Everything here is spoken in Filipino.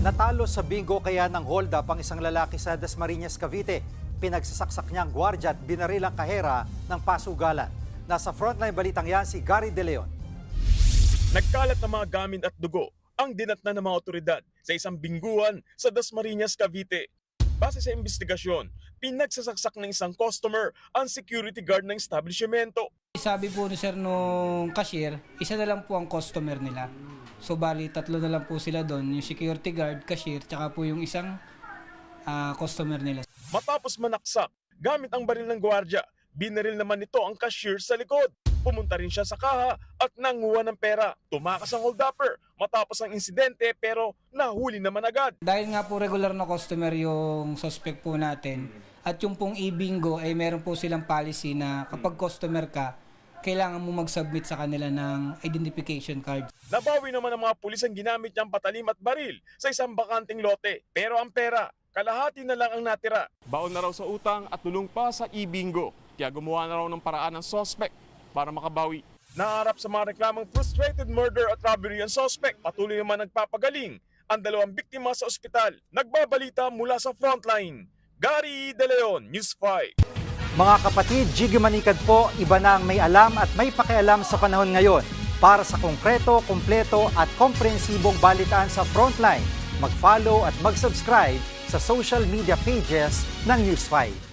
Natalo sa bingo kaya ng hold up ang isang lalaki sa Dasmariñas, Cavite. Pinagsasaksak niya ang gwardya at binaril ang kahera ng pasugalan. Nasa frontline balitang yan si Gary De Leon. Nagkalat ng mga gamit at dugo ang dinatna ng mga otoridad sa isang bingguan sa Dasmariñas, Cavite. Base sa investigasyon, pinagsasaksak ng isang customer ang security guard ng establishmento. Sabi po ni sir nung cashier, isa na lang po ang customer nila. So bali tatlo na lang po sila doon, yung security guard, cashier, tsaka po yung isang ah, customer nila. Matapos manaksak, gamit ang baril ng gwardya, binaril naman nito ang cashier sa likod. Pumunta rin siya sa kaha at nanguha ng pera. Tumakas ang hold-upper matapos ang insidente pero nahuli naman agad. Dahil nga po regular na customer yung suspect po natin, at yung pong e-bingo ay meron po silang policy na kapag customer ka, kailangan mo mag-submit sa kanila ng identification card. Nabawi naman ng mga pulis ang ginamit niyang patalim at baril sa isang bakanting lote. Pero ang pera, kalahati na lang ang natira. Baon na raw sa utang at tulong pa sa e-bingo. Kaya gumawa na raw ng paraan ng suspect para makabawi. Naharap sa mga reklamang frustrated murder at robbery ang suspect. Patuloy naman nagpapagaling ang dalawang biktima sa ospital. Nagbabalita mula sa frontline. Gary De Leon, News 5. Mga kapatid, Jiggy Manikad po, iba na ang may alam at may pakialam sa panahon ngayon. Para sa konkreto, kumpleto at komprehensibong balitaan sa Frontline, mag-follow at mag-subscribe sa social media pages ng News 5.